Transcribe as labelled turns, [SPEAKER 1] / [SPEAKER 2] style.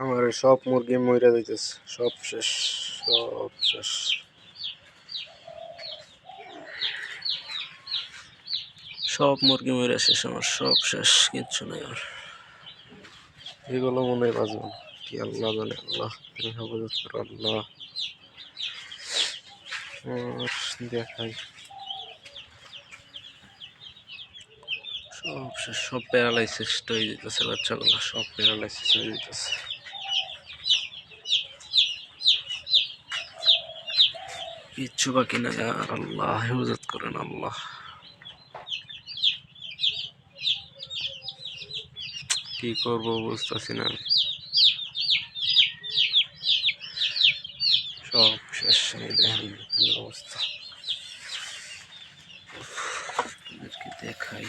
[SPEAKER 1] আমার সব মুরগি মইরা যাইতেছে সব শেষ সব শেষ। সব মুরগি মইরা শেষ আমার সব শেষ কিচ্ছু নাই আর এগুলো মনে হয় বাঁচব কি আল্লাহ জানে আল্লাহ তুমি হেফাজত করো আল্লাহ। দেখাই। সব শেষ সব প্যারালাইসিস হয়ে যেতেছে বাচ্চাগুলো সব প্যারালাইসিস হয়ে যেতেছে। কিচ্ছু বাকি না যার আল্লাহ হেফাজত করেন আল্লাহ। কি করব বুঝতেছি না। সব শেষ অবস্থা। দেখাই।